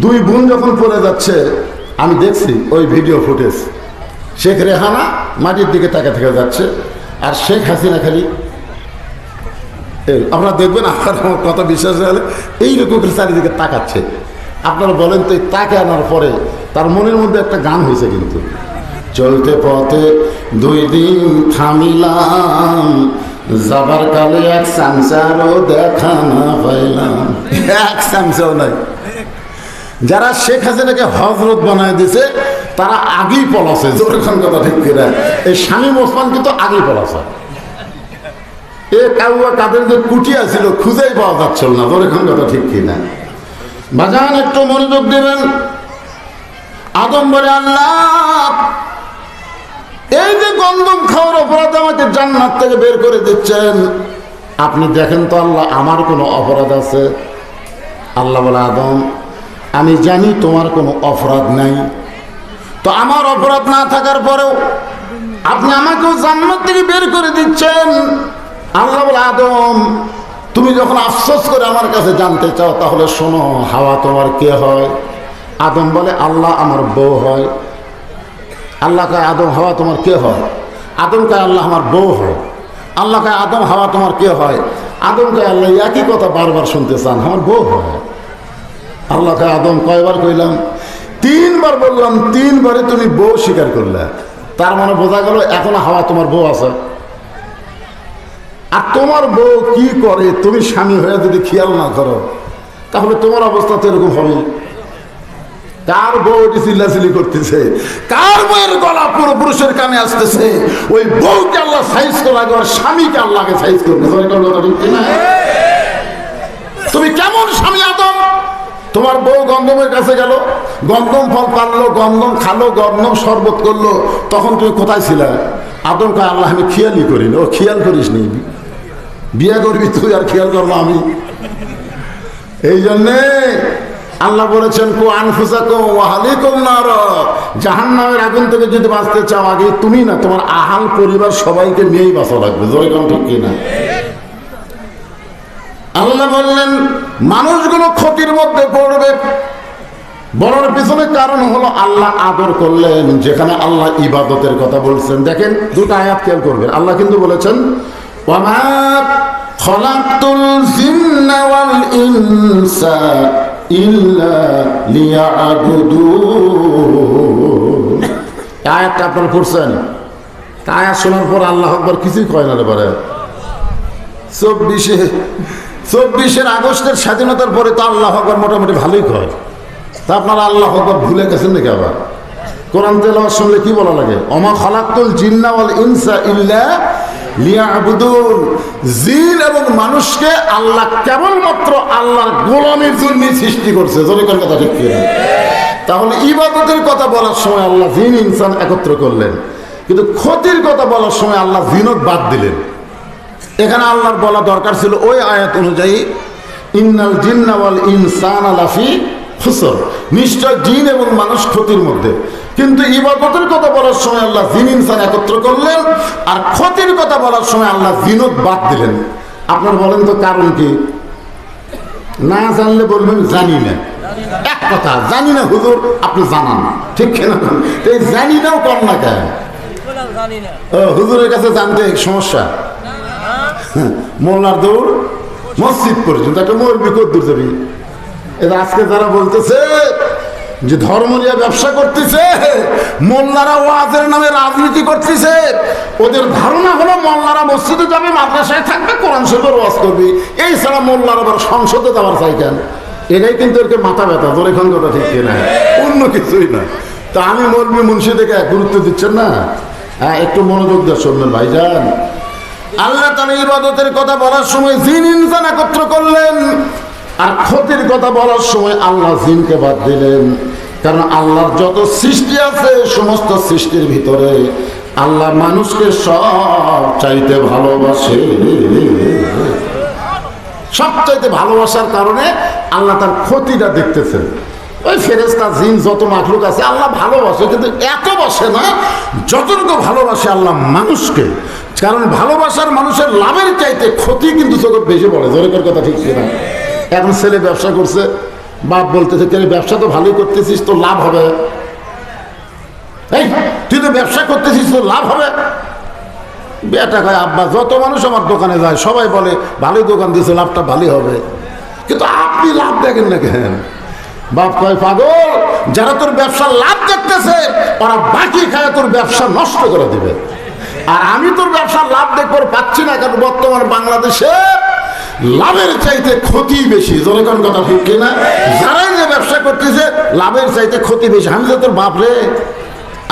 দুই বোন যখন পড়ে যাচ্ছে, আমি দেখছি ওই ভিডিও ফুটেজ শেখ রেহানা মাটির দিকে তাকা থেকে যাচ্ছে, আর শেখ হাসিনা খালি আপনারা দেখবেন আপনার আমার কথা বিশ্বাস হলে এইরকম করে চারিদিকে তাকাচ্ছে। আপনারা বলেন তো এই তাকে আনার পরে তার মনের মধ্যে একটা গান হয়েছে কিন্তু। চলতে পথে দুই দিন থামিলাম, যাবার কালে এক সামসারও দেখা না পাইলাম। এক সামসাও নাই। যারা শেখ হাসিনাকে হজরত বানায় দিছে তারা আগেই পলাছে। জোরখান কথা ঠিক কিনা? এই শামীম ওসমান কিন্তু আগেই পলাছে। এ কাউয়া কাদের যে কুটিয়া ছিল, খুঁজেই পাওয়া যাচ্ছিল না। জোরখান কথা ঠিক কিনা? বাজান, একটু মনোযোগ দেবেন। আদম বলে আল্লাহ, এই যে গন্ধম খাওয়ার অপরাধ আমাকে জান্নাত থেকে বের করে দিচ্ছেন। আপনি দেখেন তো আল্লাহ, আমার কোনো অপরাধ আছে? আল্লাহ বলে, আদম আমি জানি তোমার কোনো অপরাধ নাই। তো আমার অপরাধ না থাকার পরেও আপনি আমাকেও জান্নাত থেকে বের করে দিচ্ছেন। আল্লাহ বলে, আদম, তুমি যখন আফসোস করে আমার কাছে জানতে চাও, তাহলে শোনো, হাওয়া তোমার কে হয়? আদম বলে, আল্লাহ আমার বউ হয়। আল্লাহ কয়, আদম, হাওয়া তোমার কে হয়? আদম কয়, আল্লাহ আমার বউ হয়। আল্লাহ কয়, আদম, হাওয়া তোমার কে হয়? আদম কয়, আল্লাহ একই কথা বারবার শুনতে চান, আমার বউ হয়। আল্লাহ আদম কয়বার কইলাম? তিনবার বললাম তিনবারে তুমি বউ স্বীকার করলে। তার মানে বোঝা গেল এখনও হাওয়া তোমার বউ আছে। আর তোমার বউ কি করে? তুমি স্বামী হয়ে যদি খেয়াল না করো, তাহলে তোমার অবস্থা তো এরকম হবে। কার বউ এটি চিল্লাচিল্লি করতেছে? কার বউয়ের গলা পুরো পুরুষের কানে আসতেছে? ওই বউকে আল্লাহ সাইজ করে আগে স্বামীকে আল্লাহকে সাইজ করবে? তুমি কেমন স্বামী আদম? তোমার বউ গন্ধমের কাছে গেল গন্ধম ফল পারল গন্ধম খালো গন্ধম শরবত করল, তখন তুমি কোথায় ছিলে? আদম কয়, আল্লাহ, আমি খেয়ালই করিনি ও খেয়াল করিস নি। বিয়ে করবি তুই আর খেয়াল করব আমি। এই জন্যে আল্লাহ বলেছেন, কো আনফুসাকুম ওয়াহালিকুম নার। জাহান্নামের আগুন থেকে যদি বাঁচতে চাও, আগে তুমি না, তোমার আহাল পরিবার সবাইকে নিয়েই বাঁচা লাগবে। জয় কোন ঠিক কিনা? আল্লাহ বললেন মানুষগুলো ক্ষতির মধ্যে পড়বে। বলার পিছনে কারণ হলো আল্লাহ আদর করলেন, যেখানে আল্লাহ ইবাদতের কথা বলছেন। দেখেন, দুটো আয়াত খেয়াল করবেন। আল্লাহ কিন্তু বলেছেন পর আল্লাহ আকবার কিছুই কয় না রে চব্বিশে চব্বিশের আগস্টের স্বাধীনতার পরে তো আল্লাহ আকবর মোটামুটি ভালোই কয়। তা আপনারা আল্লাহ আকবর ভুলে গেছেন নাকি আবার? কোরআন তেলাওয়াত শুনলে কি বলা লাগে? অমা খালাক্তুল জিন্না ওয়াল ইনসা ইল্লা লিয়াবুদুন। জিন এবং মানুষকে আল্লাহ কেবলমাত্র আল্লাহর গোলামের জন্য সৃষ্টি করছে। জোরে কোন কথা ঠিক তাহলে ইবাদতের কথা বলার সময় আল্লাহ জিন, ইনসান একত্র করলেন। কিন্তু ক্ষতির কথা বলার সময় আল্লাহ জিনত বাদ দিলেন। এখানে আল্লাহর বলা দরকার ছিল ওই আয়াত অনুযায়ী ইন্নাল জিন্নাওয়াল ইনসান আলাফি খুসর। নিশ্চয় জিন এবং মানুষ ক্ষতির মধ্যে। কিন্তু ইবাদতের কথা বলার সময় আল্লাহ জিন ইনসান একত্র করলেন আর ক্ষতির কথা বলার সময় আল্লাহ জিনত বাদ দিলেন। আপনার বলেন তো কারণ কি? না জানলে বলবেন জানি না। এক কথা জানি না হুজুর আপনি জানান। ঠিক কেন? এই জানি নাও কর না কেন? হুজুরের কাছে জানতে সমস্যা। মোল্লার দৌড়, মসজিদ পর্যন্ত, একটা মরবি কদ্দুর যাবি। এটা আজকে যারা বলতেছে যে ধর্ম নিয়ে ব্যবসা করতেছে মোল্লারা ওয়াজের নামে রাজনীতি করতেছে, ওদের ধারণা হলো মোল্লারা মসজিদে যাবে, মাদ্রাসায় থাকবে, কোরআন শরীফের ওয়াজ করবে। এই ছাড়া মোল্লারা আবার সংসদে যাওয়ার চাই কেন? এটাই কিন্তু এরকে মাথা ব্যথা তোর এখন কথা ঠিক কিনা? অন্য কিছুই না। তা আমি মরবি মুন্সি থেকে গুরুত্ব দিচ্ছেন না? হ্যাঁ একটু মনোযোগ দিয়ে শুনবেন ভাইজান। আল্লাহ তার ইবাদতের কথা বলার সময় জিন ইনসান একত্র করলেন। আর ক্ষতির কথা বলার সময় আল্লাহ জিনকে বাদ দিলেন। কারণ আল্লাহর যত সৃষ্টি আছে, সমস্ত সৃষ্টির ভিতরে আল্লাহ মানুষকে সব চাইতে ভালোবাসে। সব চাইতে ভালোবাসার কারণে আল্লাহ তার ক্ষতিটা দেখতেছেন। ওই ফেরেস্তা জিন যত মাখলুক আছে, আল্লাহ ভালোবাসে, কিন্তু এত বসে না, যতটুকু ভালোবাসে আল্লাহ মানুষকে কারণ ভালোবাসার মানুষের লাভের চাইতে ক্ষতি কিন্তু চোখে বেশি পড়ে জোরের কথা ঠিক কিনা। এখন ছেলে ব্যবসা করছে, বাপ বলতেছে তুই ব্যবসা তো ভালোই করতেছিস তো লাভ হবে। এই, তুই তো ব্যবসা করতেছিস তো লাভ হবে। বেটা কয়, আব্বা, যত মানুষ আমার দোকানে যায়, সবাই বলে, ভালোই দোকান দিয়েছে, লাভটা ভালোই হবে। কিন্তু আপনি লাভ দেখেন না কেন? বাপ কয়, পাগল, যারা তোর ব্যবসা লাভ দেখতেছে, ওরা বাকি খায় তোর ব্যবসা নষ্ট করে দিবে। আর আমি তোর ব্যবসার লাভ দেখব পাচ্ছি না, কারণ বর্তমান বাংলাদেশে লাভের চাইতে ক্ষতি বেশি। জনগণ কথা ঠিক কিনা যারাই যে ব্যবসা করতেছে, লাভের চাইতে ক্ষতি বেশি। আমি তো তোর বাপ রে,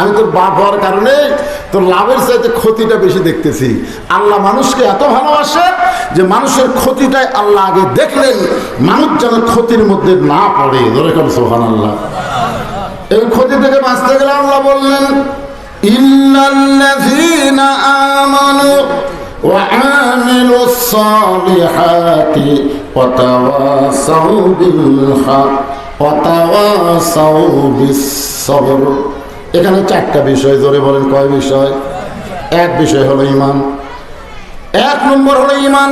আমি তোর বাপ হওয়ার কারণে তোর লাভের চাইতে ক্ষতিটা বেশি দেখতেছি। আল্লাহ মানুষকে এত ভালোবাসে যে মানুষের ক্ষতিটাই আল্লাহ আগে দেখলেন মানুষ যেন ক্ষতির মধ্যে না পড়ে। ধরে সোহান আল্লাহ এই ক্ষতি থেকে বাঁচতে গেলে আল্লাহ বললেন ইল্লাল্লাযীনা আমানু وعملوا الصالحات وتواصوا بالحق وتواصوا بالصبر এখানে চারটা বিষয় ধরে বলেন কয় বিষয় এক বিষয় হলো ইমান এক নম্বর হলো ইমান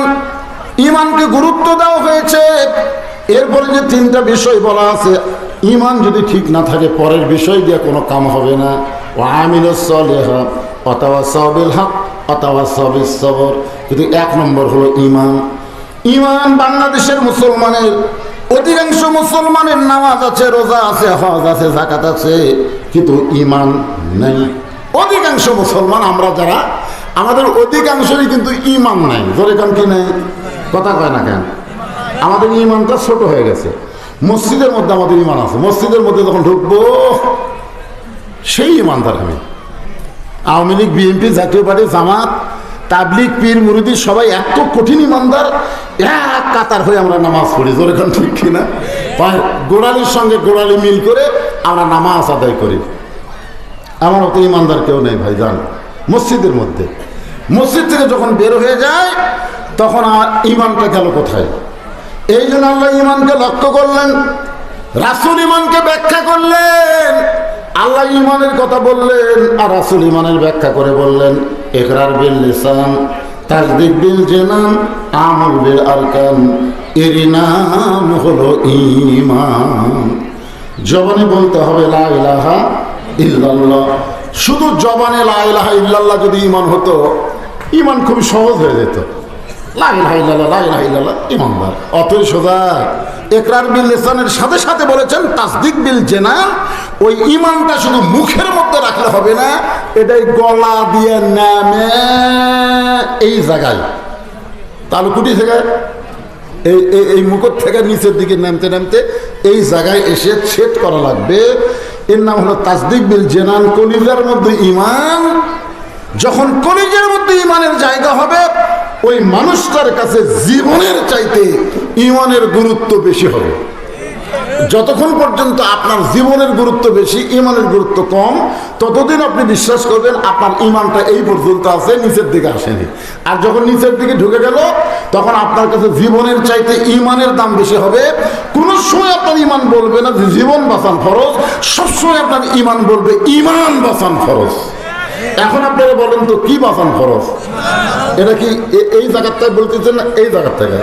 ইমানকে গুরুত্ব দেওয়া হয়েছে এরপরে যে তিনটা বিষয় বলা আছে ইমান যদি ঠিক না থাকে পরের বিষয় দিয়ে কোনো কাম হবে না হক কিন্তু এক নম্বর হলো ইমান ইমান বাংলাদেশের মুসলমানের, অধিকাংশ মুসলমানের নামাজ আছে, রোজা আছে, হজ আছে জাকাত আছে, কিন্তু ইমান নেই। অধিকাংশ মুসলমান, আমরা যারা, আমাদের অধিকাংশই কিন্তু ইমান নাই। ধরে কান কি নেই? কথা কয় না কেন? আমাদের ইমানটা ছোট হয়ে গেছে। মসজিদের মধ্যে আমাদের ইমান আছে। মসজিদের মধ্যে যখন ঢুকবো সেই ইমানদার আমি। আওয়ামী লীগ, বিএনপি, জাতীয় পার্টি, জামাত তাবলিক পীর, মুরুদি সবাই এত কঠিন ইমানদার, এক কাতার হয়ে আমরা নামাজ পড়ি, জোরে এখন ঠিক কিনা? গোড়ালির সঙ্গে গোড়ালি মিল করে আমরা নামাজ আদায় করি। আমার অত ইমানদার কেউ নেই ভাই, জান। মসজিদের মধ্যে। মসজিদ থেকে যখন বের হয়ে যায়, তখন আমার ইমানটা গেল কোথায়? এই জন্য আল্লাহ ইমানকে লক্ষ্য করলেন, রাসুল ইমানকে ব্যাখ্যা করলেন। আল্লাহ ইমানের কথা বললেন আর রাসুল ইমানের ব্যাখ্যা করে বললেন একরার বিল লিসান তাজদিক বিল জেনান, আমল বিল আরকান এরই নাম হলো ইমান জবানে বলতে হবে লা ইলাহা ইল্লাল্লাহ। শুধু জবানে ইলাহা ইল্লাল্লাহ যদি ইমান হতো ইমান খুবই সহজ হয়ে যেত। ইমানদার। অতই সোজা একরার বিল লিসানের সাথে সাথে বলেছেন, তাসদিক বিল জেনান ওই ইমানটা শুধু মুখের মধ্যে রাখলে হবে না, এটাই গলা দিয়ে নামে এই জায়গায়। তালুকুটি থেকে, এই এই মুকুট থেকে নিচের দিকে নামতে নামতে এই জায়গায় এসে ছেদ করা লাগবে। এর নাম হলো তাসদিক বিল জেনান কলিজার মধ্যে ইমান, যখন কলিজের মধ্যে ইমানের জায়গা হবে ওই মানুষটার কাছে জীবনের চাইতে ইমানের গুরুত্ব বেশি হবে। যতক্ষণ পর্যন্ত আপনার জীবনের গুরুত্ব বেশি, ইমানের গুরুত্ব কম, ততদিন আপনি বিশ্বাস করবেন আপনার ইমানটা এই পর্যন্ত আছে, নিচের দিকে আসেনি। আর যখন নিচের দিকে ঢুকে গেল, তখন আপনার কাছে জীবনের চাইতে ইমানের দাম বেশি হবে। কোনো সময় আপনার ইমান বলবে না যে জীবন বাঁচান ফরজ, সবসময় আপনার ইমান বলবে ইমান বাঁচান ফরজ। এখন আপনারা বলেন তো, কি বাঁচান ফরজ এটা কি এই জায়গার থেকে বলতেছেন না এই জায়গার থেকে?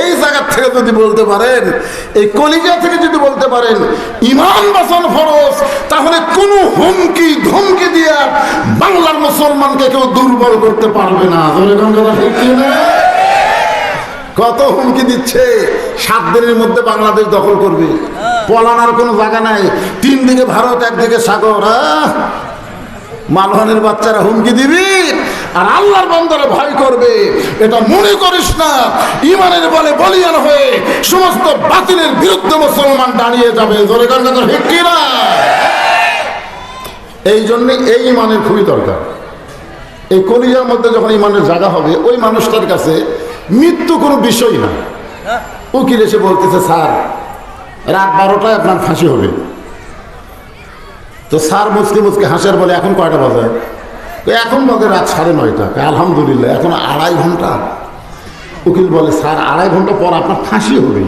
এই জায়গার থেকে যদি বলতে পারেন, এই কলিজা থেকে যদি বলতে পারেন, ইমান বাঁচান ফরজ তাহলে কোনো হুমকি, ধমকি দিয়ে বাংলার মুসলমানকে কেউ দুর্বল করতে পারবে না? কত হুমকি দিচ্ছে, সাত দিনের মধ্যে বাংলাদেশ দখল করবে। পলানার কোনো জায়গা নাই। তিন দিকে ভারত একদিকে সাগর! মালহানের বাচ্চারা হুমকি দিবি আর আল্লাহর বন্দরে ভয় করবে। এটা মনে করিস না, ইমানের বলে বলিয়ান হয়ে সমস্ত বাতিলের বিরুদ্ধে মুসলমান দাঁড়িয়ে যাবে। জোরে কার কথা ঠিক কি না? এই জন্য এই ইমানের খুবই দরকার। এই কলিজার মধ্যে যখন ইমানের জায়গা হবে, ওই মানুষটার কাছে মৃত্যু কোনো বিষয় না। উকিল এসে বলতেছে, স্যার রাত বারোটায় আপনার ফাঁসি হবে। তো স্যার মুচকে মুচকে হাসের বলে, এখন কয়টা বাজে? এখন বাজে রাত সাড়ে নয়টা। আলহামদুলিল্লাহ, এখন আড়াই ঘণ্টা। উকিল বলে, স্যার, আড়াই ঘণ্টা পর আপনার ফাঁসি হবে।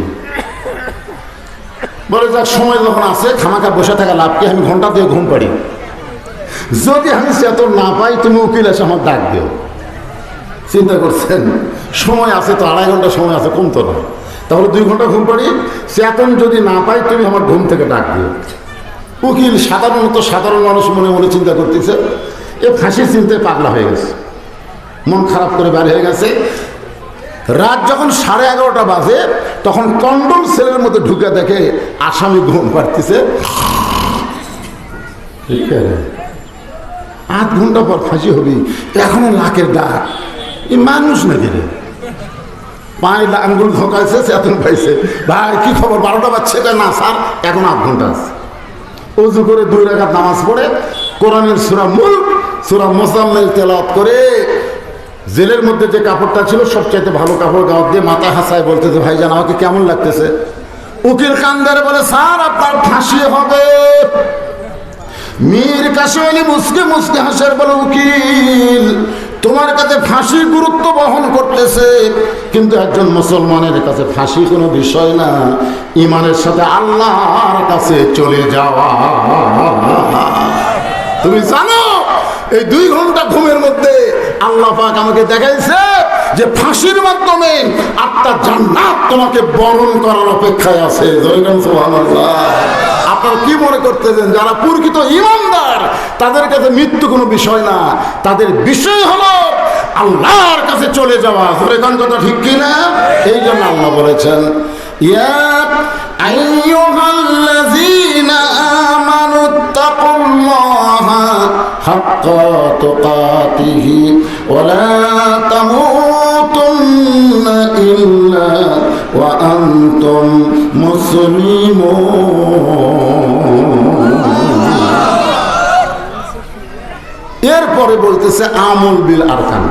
বলে, যাক, সময় যখন আছে, খামাখা বসে থাকা লাভ কি? আমি ঘণ্টা দিয়ে ঘুম পাড়ি। যদি আমি চেতন না পাই, তুমি উকিল এসে আমার ডাক দিও। চিন্তা করছেন, সময় আছে তো, আড়াই ঘণ্টা সময় আছে কম তো নয় তাহলে দুই ঘণ্টা ঘুম পাড়ি চেতন যদি না পাই তুমি আমার ঘুম থেকে ডাক দিও। উকিল সাধারণত সাধারণ মানুষ মনে মনে চিন্তা করতেছে, এ ফাঁসির চিনতে পাগলা হয়ে গেছে। মন খারাপ করে বের হয়ে গেছে। রাত যখন সাড়ে এগারোটা বাজে, তখন কন্ডম সেলের মধ্যে ঢুকে দেখে আসামি ঘুম পাড়তেছে। আধ ঘণ্টা পর ফাঁসি হবি, এখনও লাখের ডাক এই মানুষ নাকি রে? পায়ে আঙ্গুল ধোকাইছে চেতন পাইছে। ভাই, কি খবর? বারোটা এটা না, স্যার, এখন আধ ঘণ্টা আছে। উজু করে দুই রেখাত নামাজ পড়ে, কোরআনের সুরা মূল, সুরা মোসাম্মেল তেলাওয়াত করে জেলের মধ্যে যে কাপড়টা ছিল, সবচাইতে ভালো কাপড় গাওয়াত দিয়ে মাথা হাসায় বলতেছে ভাইজান, আমাকে কেমন লাগতেছে? উকিল কান্দারে বলে, স্যার, আপনার ফাঁসি হবে। মীর আলী মুসকে মুসকে হাসার বলে, উকিল তোমার কাছে ফাঁসি গুরুত্ব বহন করতেছে, কিন্তু একজন মুসলমানের কাছে ফাঁসি কোনো বিষয় না। ইমানের সাথে আল্লাহর কাছে চলে যাওয়া। তুমি জানো, এই দুই ঘণ্টা ঘুমের মধ্যে আল্লাহ পাক আমাকে দেখাইছে যে ফাঁসির মাধ্যমে আত্মার জান্নাত তোমাকে বরণ করার অপেক্ষায় আছে। জয়গান সুবহানাল্লাহ। আপনারা কি মনে করতেছেন? যারা প্রকৃত ইমানদার, তাদের কাছে মৃত্যু কোনো বিষয় না। তাদের বিষয় হলো আল্লাহর কাছে চলে যাওয়া। ধরে গান কথা ঠিক কিনা? এই জন্য আল্লাহ বলেছেন, ইয়া ইল্লা আনতুম মুসলিমুন এরপরে বলতেছে আমল বিল আরকান।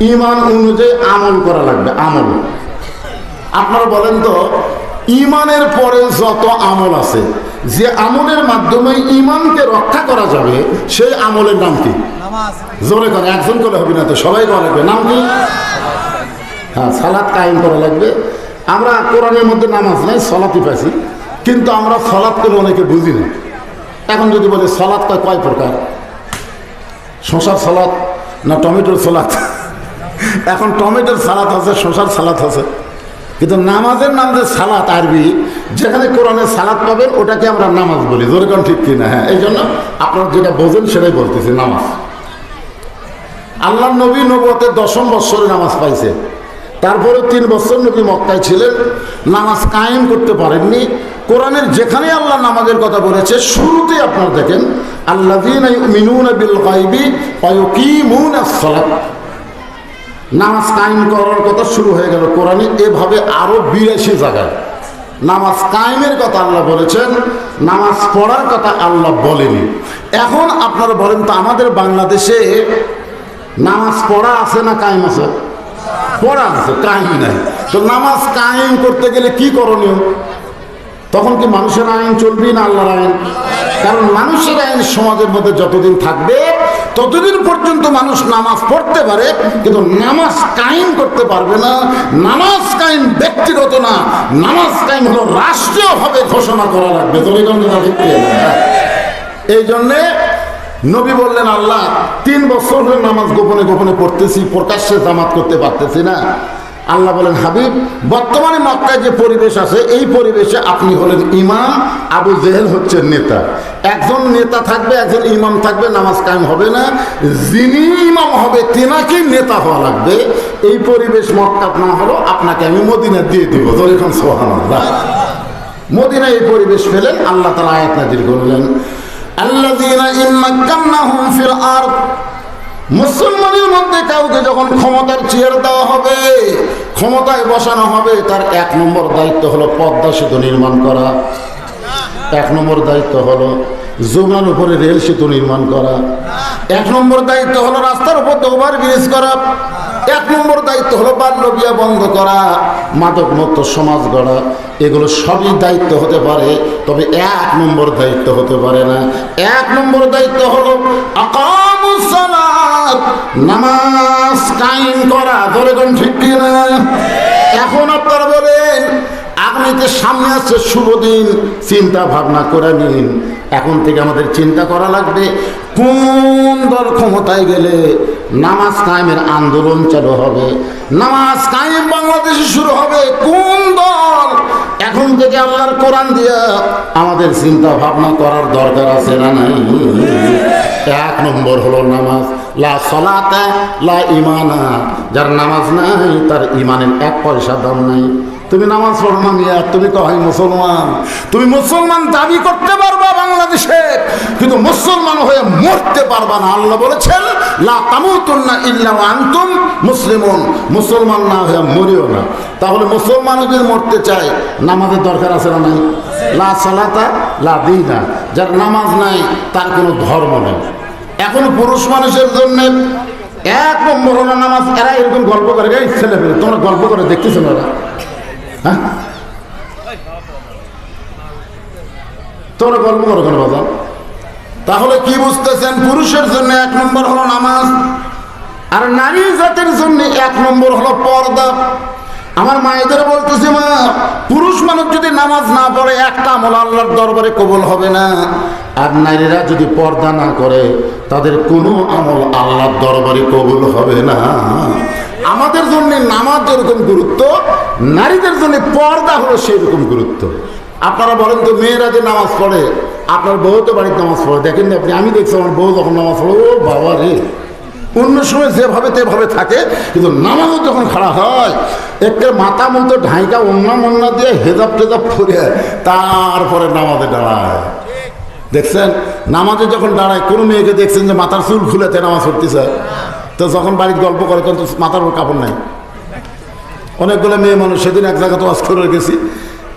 ইমান অনুযায়ী আমল করা লাগবে আমল। আপনারা বলেন তো ইমানের পরে যত আমল আছে যে আমলের মাধ্যমে ইমানকে রক্ষা করা যাবে সেই আমলের নাম কি? জোরে করে একজন করে হবে না তো সবাই করা লাগবে নাম কি? হ্যাঁ সালাদ কায়েম করা লাগবে। আমরা কোরআনের মধ্যে নামাজ নাই সলাতি পাইছি, কিন্তু আমরা সলাৎ করে অনেকে বুঝি না এখন যদি বলে সলাৎ কয় কয় প্রকার? শশার সালাদ না টমেটোর সালাদ এখন টমেটোর সালাদ আছে শশার সালাদ আছে। কিন্তু নামাজের নাম যে সালাত আরবি, যেখানে কোরআনের সালাদ পাবেন, ওটাকে আমরা নামাজ বলি। যেরকম ঠিক কিনা? হ্যাঁ এই জন্য আপনারা যেটা বোঝেন সেটাই বলতেছি, নামাজ। আল্লাহ নবী নবতের দশম বৎসরে নামাজ পাইছে। তারপরে তিন বছর নবী মক্কায় ছিলেন, নামাজ কায়েম করতে পারেননি। কোরআনের যেখানে আল্লাহ নামাজের কথা বলেছে শুরুতে আপনারা দেখেন আল্লাহ নামাজ কায়েম করার কথা শুরু হয়ে গেল কোরআনে, এভাবে আরও বিরাশি জায়গায়। নামাজ কায়েমের কথা আল্লাহ বলেছেন, নামাজ পড়ার কথা আল্লাহ বলেনি। এখন আপনারা বলেন তো, আমাদের বাংলাদেশে নামাজ পড়া আছে না কায়েম আছে? পড়া আছে কায়েম নাই। তো নামাজ কায়েম করতে গেলে কি করণীয়? তখন কি মানুষের আইন চলবে না আল্লাহর আইন? কারণ মানুষের আইন সমাজের মধ্যে যতদিন থাকবে, ততদিন পর্যন্ত মানুষ নামাজ পড়তে পারে, কিন্তু নামাজ কায়েম করতে পারবে না। নামাজ কায়েম ব্যক্তিগত না। নামাজ কায়েম হলো রাষ্ট্রীয়ভাবে ঘোষণা করা লাগবে। এই জন্যে নবী বললেন, আল্লাহ, তিন বছর ধরে নামাজ গোপনে গোপনে পড়তেছি, প্রকাশ্যে জামাত করতে পারতেছি না। আল্লাহ বলেন, হাবিব, বর্তমানে মক্কায় যে পরিবেশ আছে, এই পরিবেশে আপনি হলেন ইমাম, আবু জেহেল হচ্ছেন নেতা। একজন নেতা থাকবে, একজন ইমাম থাকবে, নামাজ কায়েম হবে না। যিনি ইমাম হবে তেনাকেই নেতা হওয়া লাগবে। এই পরিবেশ মক্কাত না হলো, আপনাকে আমি মদিনা দিয়ে দিব। এখন সোহান মদিনা এই পরিবেশ পেলেন, আল্লাহ তালা আয়াত নাজির করলেন। মুসলমানের মধ্যে কাউকে যখন ক্ষমতার চেয়ার দেওয়া হবে, ক্ষমতায় বসানো হবে, তার এক নম্বর দায়িত্ব হলো পদ্মা সেতু নির্মাণ করা। এক নম্বর দায়িত্ব হলো যমুনার উপরে রেল সেতু নির্মাণ করা। এক নম্বর দায়িত্ব হলো রাস্তার উপর ওভার ব্রিজ করা। এক নম্বর দায়িত্ব হলো বাল্য বিয়া বন্ধ করা মাদক মুক্ত সমাজ গড়া। এগুলো সবই দায়িত্ব হতে পারে, তবে এক নম্বর দায়িত্ব হতে পারে না। এক নম্বর দায়িত্ব হলো নামাজ কায়েম করা। ধরে কোন ঠিক কিনা এখন আপনারা বলেন, আগামীতে সামনে আছে শুভ দিন, চিন্তা ভাবনা করে নিন। এখন থেকে আমাদের চিন্তা করা লাগবে, কোন দল ক্ষমতায় গেলে নামাজ কায়েমের আন্দোলন চালু হবে। নামাজ কায়েম বাংলাদেশে শুরু হবে। কোন দল? এখন থেকে আল্লাহর কোরআন দিয়া আমাদের চিন্তা ভাবনা করার দরকার আছে না নাই? এক নম্বর হলো নামাজ। লা লা ইমানা। যার নামাজ নাই, তার ইমানের এক পয়সা দাম নাই। তুমি নামাজ পড়ো না মিয়া, তুমি কয়, মুসলমান। তুমি মুসলমান দাবি করতে পারবা বাংলাদেশে, কিন্তু মুসলমান হয়ে মরতে পারবা না। আল্লাহ বলেছেন, লা তামুতুন্না ইল্লা আনতুম মুসলিমুন। মুসলমান না হয়ে মরিও না। তাহলে মুসলমান যদি মরতে চায়, নামাজের দরকার আছে না নাই? লা সালাতা, লা দিনা। যার নামাজ নাই, তার কোনো ধর্ম নেই। এখন পুরুষ মানুষের জন্য এক নম্বর নামাজ, এরা এরকম গল্প করে ছেলে পেলে তোমরা গল্প করে দেখতেছো না? হ্যাঁ? তোমরা গল্প করো কেন বাবা তাহলে কি বুঝতেছেন? পুরুষের জন্য এক নম্বর হলো নামাজ, আর নারী জাতের জন্য এক নম্বর হলো পর্দা। আমার মায়েদের বলতেছে, মা, পুরুষ মানুষ যদি নামাজ না পড়ে, একটা আমল আল্লাহর দরবারে কবল হবে না। আর নারীরা যদি পর্দা না করে, তাদের কোনো আমল আল্লাহর দরবারে কবল হবে না। আমাদের জন্য নামাজ যেরকম গুরুত্ব, নারীদের জন্য পর্দা হলো সেই রকম গুরুত্ব। আপনারা বলেন তো, মেয়েরা যে নামাজ পড়ে, আপনার বউ তো বাড়িতে নামাজ পড়ে। দেখেন আপনি, আমি দেখছি আমার বউ যখন নামাজ পড়ে, ও বাবা রে। অন্য সময় যেভাবে তেভাবে থাকে, কিন্তু নামাজও যখন খাড়া হয়, একটা মাথা মতো ঢাইকা অন্য মন্না দিয়ে হেজাব টেজাব ফুরে তারপরে নামাজে দাঁড়ায়। দেখছেন? নামাজে যখন দাঁড়ায়, কোনো মেয়েকে দেখছেন যে মাথার চুল খুলেতে নামাজ পড়তেছে? তো যখন বাড়ির গল্প করে, তখন তো মাথার উপর কাপড় নাই। অনেকগুলো মেয়ে মানুষ, সেদিন এক জায়গাতে ওয়াজ করে গেছি।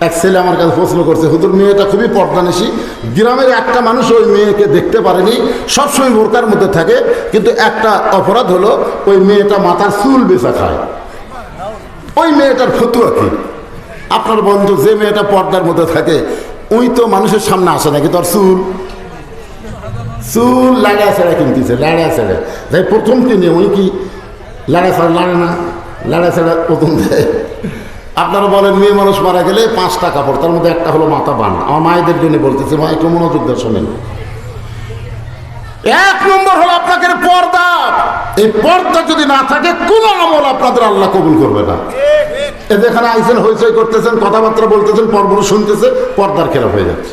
এক ছেলে আমার কাছে প্রশ্ন করছে হুতুর মেয়েটা খুবই পর্দানেশি। গ্রামের একটা মানুষ ওই মেয়েকে দেখতে পারেনি, সবসময় বোরকার মধ্যে থাকে, কিন্তু একটা অপরাধ হলো, ওই মেয়েটা মাথার চুল বেচা খায়। ওই মেয়েটার ফতুয়া কি? আপনার বন্ধু, যে মেয়েটা পর্দার মধ্যে থাকে ওই তো মানুষের সামনে আসে নাকি তোর চুল চুল লাড়া ছেড়া কিনতেছে লাড়া ছেড়া তাই প্রথম কিনে ওই কি লাড়া ছাড়া লাড়ে না লাড়া ছেড়া প্রথম দেয় আপনারা বলেন, মেয়ে মানুষ মারা গেলে পাঁচটা কাপড় তার মধ্যে একটা হলো মাথা বান। আমার মায়েদের জন্য বলতেছে, মা, একটু মনোযোগ দিয়ে শোনেন। এক নম্বর হলো আপনাকে পর্দা। এই পর্দা যদি না থাকে, কোনো আমল আপনাদের আল্লাহ কবুল করবে না। এ যেখানে আইসেন, হইচই করতেছেন, কথাবার্তা বলতেছেন পর্ব শুনতেছে, পর্দার খেলাপ হয়ে যাচ্ছে।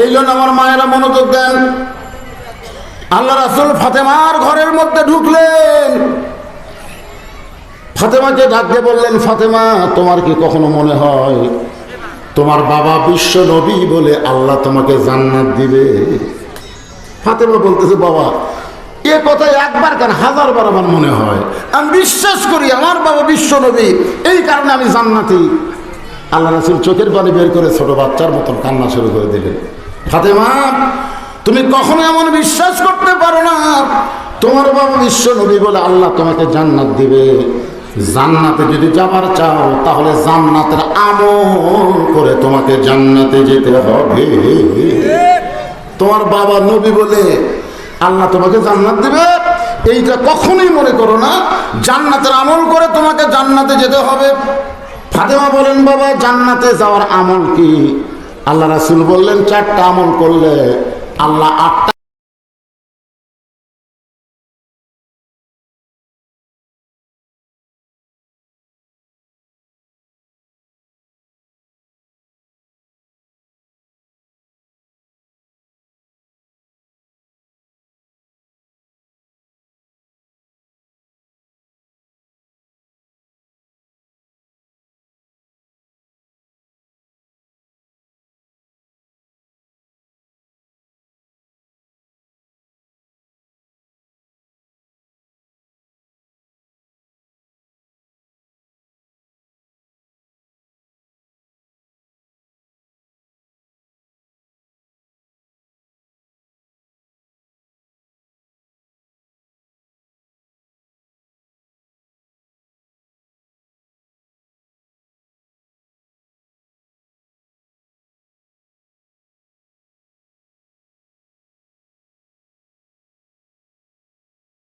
এই জন্য আমার মায়েরা মনোযোগ দেন। আল্লাহ রাসুল ফাতেমার ঘরের মধ্যে ঢুকলেন। ফাতেমাকে ডাকতে বললেন, ফাতেমা, তোমার কি কখনো মনে হয় তোমার বাবা বিশ্ব নবী বলে আল্লাহ তোমাকে জান্নাত দিবে? ফাতেমা বলতেছে, বাবা, এ কথা একবার কেন, হাজার বার আমার মনে হয়। আমি বিশ্বাস করি আমার বাবা বিশ্ব নবী, এই কারণে আমি জান্নাতি। আল্লাহ রাসুল চোখের পানি বের করে ছোট বাচ্চার মতন কান্না শুরু করে দিলেন। ফাতেমা, তুমি কখনো এমন বিশ্বাস করতে পারো না। তোমার বাবা বিশ্ব নবী বলে আল্লাহ তোমাকে জান্নাত দিবে। জান্নাতে যদি যাবার চাও, তাহলে জান্নাতের আমল করে তোমাকে জান্নাতে যেতে হবে। তোমার বাবা নবী বলে আল্লাহ তোমাকে জান্নাত দিবে। এইটা কখনোই মনে করো না, জান্নাতের আমল করে তোমাকে জান্নাতে যেতে হবে। ফাতেমা বলেন, বাবা, জান্নাতে যাওয়ার আমল কি? আল্লাহ রাসুল বললেন চারটা আমল করলে আল্লাহ আট